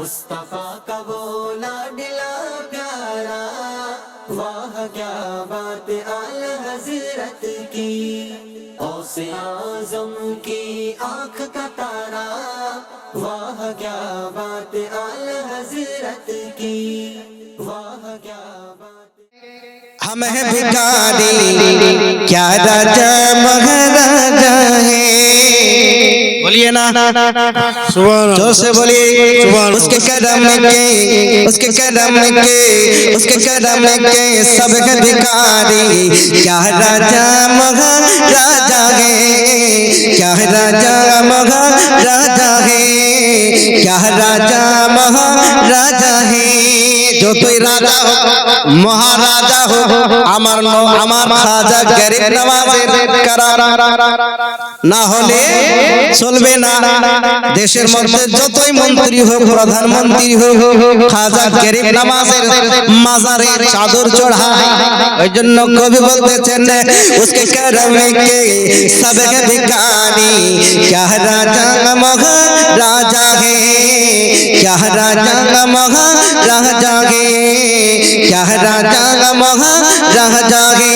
مصطفیٰ کا بولا ڈلا پیارا، واہ کیا بات آل حضرت کی۔ اوس آزم کی آنکھ کا تارا، واہ کیا بات آل حضرت کی۔ واہ کیا بات ہم ہیں بھٹا دی کیا دا جمہ ہے बोलिए ना जोर से बोलिए उसके कदम के उसके कदम के उसके कदम के सब है भिखारी क्या राजा महाराजा है क्या राजा महाराजा है क्या राजा महाराजा है जो তুই রাজা হো মহারাজা হো আমার ন- আমার খাজা গরিব নওয়াজের করার না হলে চলবে না দেশের মধ্যে যতই মন্ত্রী হোক প্রধানমন্ত্রী হোক খাজা গরিব নওয়াজের মাজারে চাদর চড়ায় ওই জন্য কবি বলতেছেন उसके करम के सब है भिखारी क्या राजा महाराजा है کیا راجا لمحہ رہ جاگے کیا رہ جاگے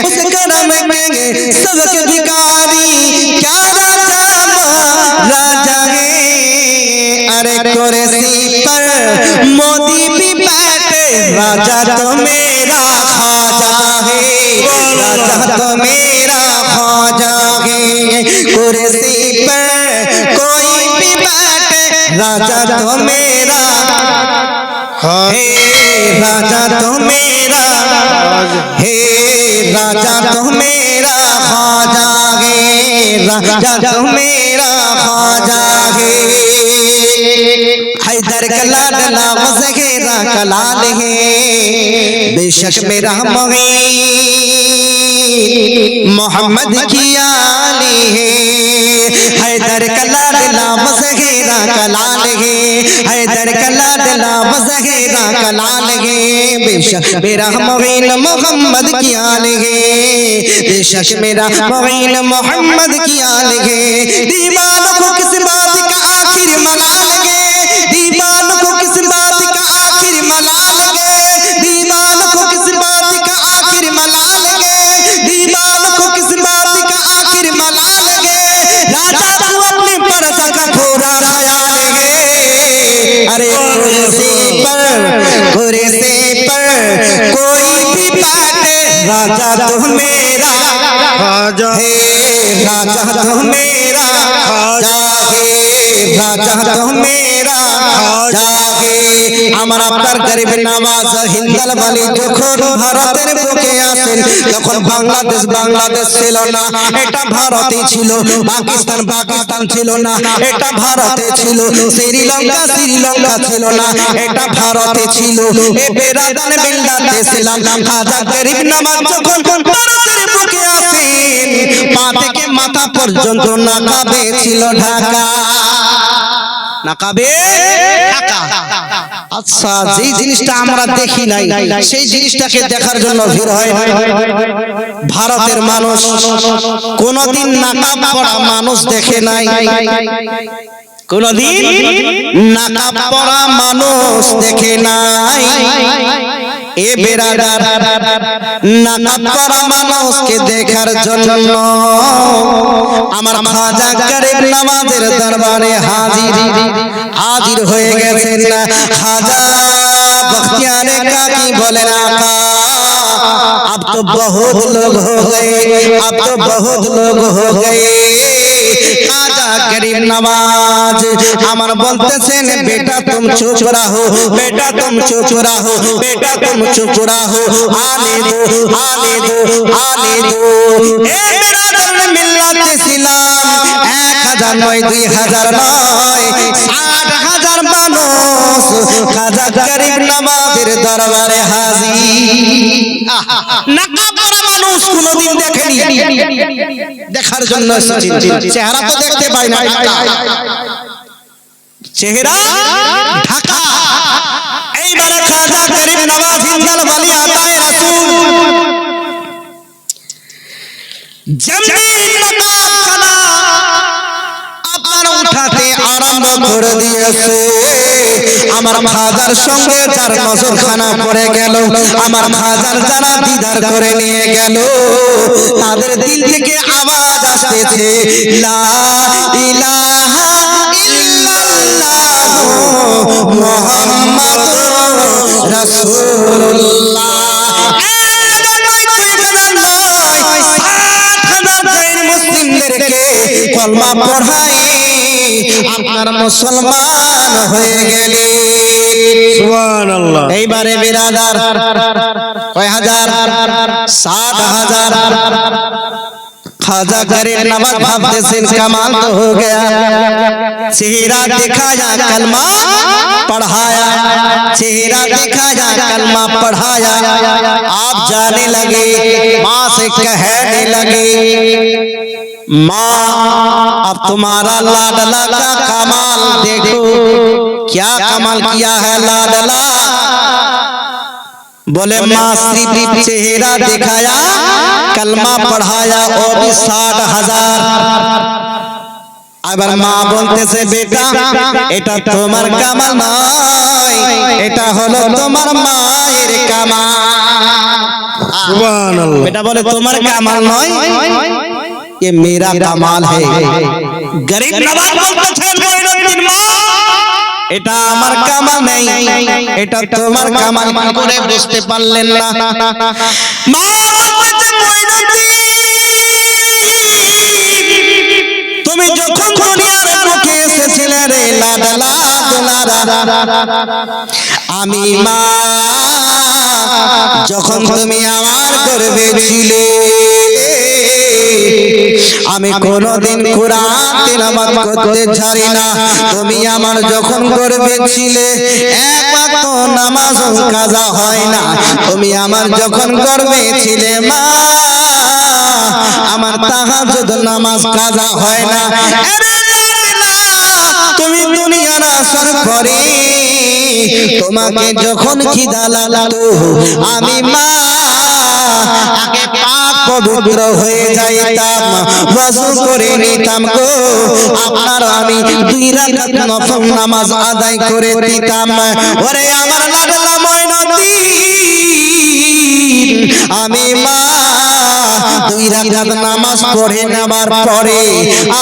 اس کرم میں سب کے بھکاری کیا راجا لمحہ رہ جاگے ارے کرسی پر موتی بھی بیٹھے راجا تمہیں تو میرا۔ ہے راجا تو میرا۔ ہے راجا تو میرا۔ خواجہ گے راجا تو میرا۔ خواجہ گے حیدر کا لاڈلا گے را لال ہے۔ بے شک میرا مغی محمد کی آلی ہے۔ حیدر کا لاڈلا گے کلال گے، حیدر کلا دلا وزہ گا کلال گے۔ بے شک میرا مغین محمد کی آل گے۔ بے شک میرا مغین محمد کی آل گے۔ دیوان کو کس بات کا آخر ملال گے؟ دیوان کو کس بات کا آخر ملال राजा तुम मेरा राजा हे राजा तुम मेरा राजा हे राजा तुम मेरा আমার আপনার গরিব নামাজ হিন্দাল বালি যখন ভারতের বুকে আসেন তখন বাংলাদেশ বাংলাদেশ ছিল না এটা ভারতই ছিল পাকিস্তান পাকিস্তান ছিল না এটা ভারতে ছিল শ্রীলঙ্কা শ্রীলঙ্কা ছিল না এটা ভারতে ছিল। এ বেরাদান বিল্লাতে ছিলাম খাজা গরিব নামাজ যখন ভারতের বুকে আসেন পা থেকে মাথা পর্যন্ত না নাকাবে ছিল ঢাকা। নাকাবে? আচ্ছা যেই জিনিসটা আমরা দেখি নাই, সেই জিনিসটাকে দেখার জন্য ভিড় হয় ভারতের মানুষ কোনদিন নাকাব পড়া মানুষ দেখে নাই। কোনদিন নাকাব পড়া মানুষ দেখে নাই। এ বেরাদার নাকাব পরা মানুষকে দেখার জন্য আমার খাজা গরিব নামাজের দরবারে হাজির হাজির হয়ে গেছেন খাজা বখতিয়ারে কাকি বলেন আকা अब तो बहुत लोग हो गए अब तो बहुत लोग हो गए খাজা আমার বলতেছেন বেটা তুম বেটা তুম বেটা তুম দো দো দো। মিল্লাতে এক হাজার নয় দুই হাজার নয় ষাট হাজার মানুষ দরবারে হাজির। মানুষ কোনোদিন দেখেনি। দেখার জন্য। চেহারা তো দেখতে পাই না। চেহারা ঢাকা। এইবারে খাজা হিন্দাল বলি আতায় রাসূল। উঠাতে আরম্ভ করে দিয়েছে। আমার খাজার সঙ্গে যার নজর খানা পড়ে গেল আমার খাজার যারা দিদার করে নিয়ে গেল তাদের দিল থেকে আওয়াজ আসতেছে লা ইলাহা ইল্লাল্লাহ মুহাম্মাদুর রাসূলুল্লাহ। মুসলিমদেরকে কলমা পড়াই আপনার মুসলমান হয়ে গেলি। এইবারে বিরাদার কয় হাজার? সাত হাজার। خواجہ کرے نمک بھاپتے سن کمال تو ہو گیا چہرہ دکھایا کلمہ پڑھایا چہرہ دکھایا کلمہ پڑھایا آپ جانے لگے ماں سے کہنے لگے माँ अब तुम्हारा लाडला का कमाल देखो क्या कमाल किया है लाडला बोले माँ सिर्फ चेहरा दिखाया कलमा पढ़ाया वो भी साठ हजार আবার মা বলতেছে বেটা এটা তোমার কামাল নয় এটা হলো তোমার মায়ের কামাল সুবহানাল্লাহ বেটা বলে তোমার কামাল নয় ये मेरा कमाल है गरीब नवाज বলতেছেন মঈনুদ্দিন মা এটা আমার কামাল নেই এটা তোমার কামাল কি করে বুঝতে পারলেন না মা বলতেছে মঈনুদ্দিন তুমি যখন দুনিয়ার মুখে এসেছিলে রে লাডলা দুলারা আমি মা যখন তুমি আমার গর্বে ছিলে আমি কোনদিন কোরআন তেলাওয়াত করতে ছাড়ি না। তুমি আমার যখন গর্বে ছিলে এক ওয়াক্ত নামাজ কাজা হয় না। তুমি আমার যখন গর্বে ছিলে, মা, আমার তাহাজ্জুদ নামাজ কাজা হয় না। তুমি দুনিয়ার আসার পরে তোমাকে যখন খিদা লাগতো, আমি মা পবিত্র হয়ে যাইতাম। ওয়াজু করে নিতাম গো। আপনার আমি দুই রাকাত নফল নামাজ আদায় করে দিতাম। ওরে আমার লাডলা ময়নদ্দিন আমি মা, দুই রাকাত নামাজ পড়ে নেবার পরে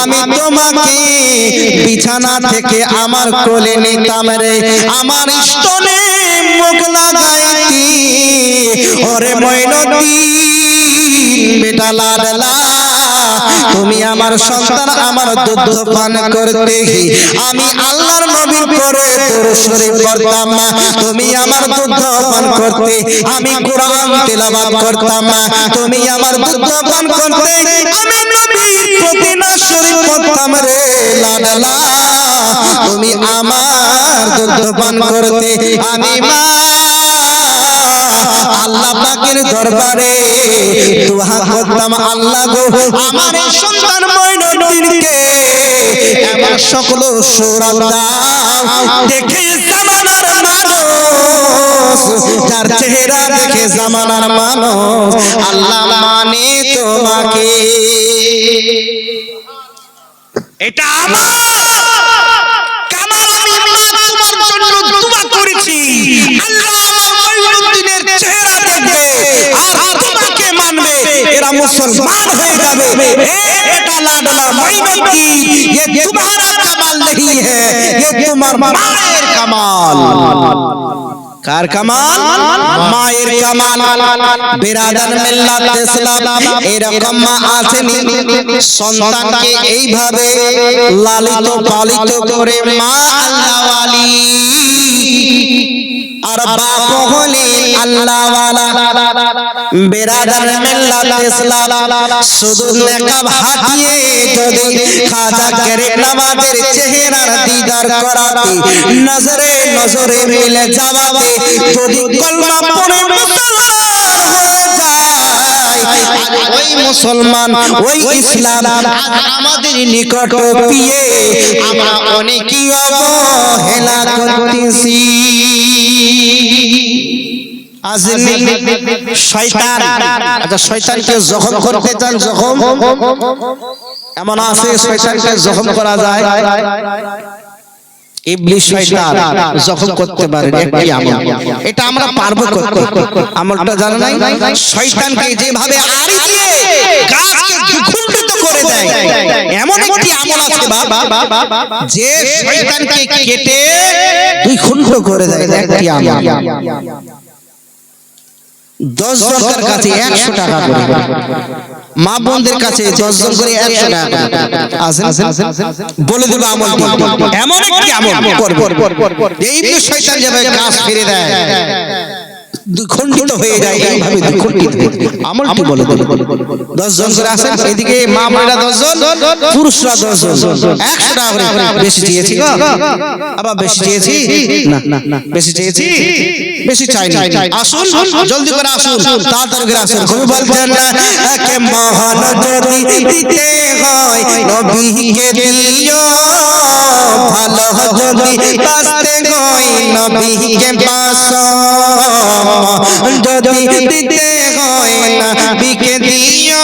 আমি তোমাকে বিছানা থেকে আমার কোলে নিতাম রে। আমার স্তনে মুখ লাগাইতি। ওরে ময়নদ্দিন তুমি আমার সন্তান, আমার দুধ পান করতে। আমি আল্লাহর নবীর শরীফ পড়তাম তুমি আমার দুধ করতে, আমি কোরআন তেলাওয়াত করতাম তুমি আমার দুধ পান করতে, আমি নবীর প্রতি পড়তাম রে লাডলা। তুমি আমার দুধ করতে, আমি মা আল্লাহ পাকের দরবারে দোয়া করতাম, আল্লাহ গো, আমার সন্তান মঈনুদ্দিনকে এমন সকল সুরাত দাও। দেখে জামানার মানুষ, যার চেহারা দেখে জামানার মানুষ, আল্লাহ মানে তোমাকে। এটা আমার মুসলমান হয়ে যাবে এ বেটা লাডলা মঈনুদ্দিন ये तुम्हारा कमाल नहीं है ये তোমার মায়ের কামাল কার কামাল মায়ের কামাল বিরাদার মিল্লাত ইসলাম এরকম মা আসেনি সন্তানকে এইভাবে লালিত পালিত করে মা আল্লাহ ওয়ালি আর বাপ আল্লাহ ওয়ালা বিরাদার মিল্লাত ইসলাম, শুধু নেকাব হাতিয়ে যদি খাজা আমাদের চেহারার দিদার করাতে নজরে নজরে মিলে যাওয়াতে যদি কলমা পড়ে মুসলমান ওই ইসলাম আজ আমাদের নিকট পিয়ে আমরা অনেকই অবহেলা করতেছি। শয়তান আচ্ছা শয়তানকে জখম করতে চান জখম? এমন আছে শয়তানকে জখম করা যায়? ইবলিশ শয়তান যখন করতে পারে একটি আমল। এটা আমরা পারব আমলটা জানা নাই? শয়তানকে যেভাবে আড়ি দিয়ে গাছকে দ্বিখণ্ডিত করে দেয়। এমন একটি আমল আছে বাবা। যে শয়তানকে কেটে দুই খণ্ড করে দেয়। একটি আমল। দশ জনের কাছে একশো টাকা করে। মা বোনদের কাছে দশ জন করে একশো টাকা। বলে দেবো আমল এমন একটি আমল এই শয়তান যাবে কাজ ফিরে দেয় খণ্ডিত হয়ে যায় এইভাবে খণ্ডিত আমলটি বলে দশ জন করে আসেন এদিকে মা বোনেরা দশ জন পুরুষরা দশ জন। একশো টাকা করে। বেশি চেয়েছি? আবার বেশি চেয়েছি? না না বেশি চেয়েছি? বেশি চাই না। আসুন জলদি করে আসুন তাড়াতাড়ি করে আসুন। কবি বলছেন না কে মহান যদি দিতে হয় নবীকে দিও। ভালো যদি বাঁচতে হয় নবীকে পাস যদি দিতে হয় নবীকে দিও।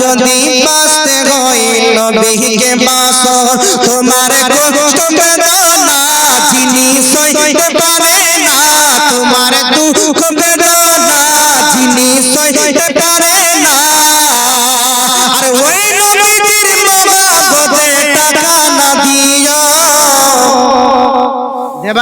যদি বাঁচতে হয় নবীকে বাস তোমার কষ্ট বেদনা যিনি সইতে পারে না। তোমার দুঃখ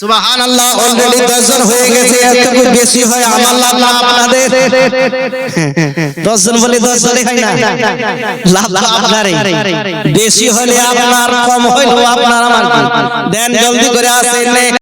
সুবহান আল্লাহ অলরেডি দশজন হয়ে গেছে এতটুকু বেশি হয় আমার লাভ না আপনাদের। দশজন বলে দশজনই হয় না। লাভ তো আপনারই। বেশি হলে আপনার কম হইলেও আপনার আমার দেন জলদি করে আসেন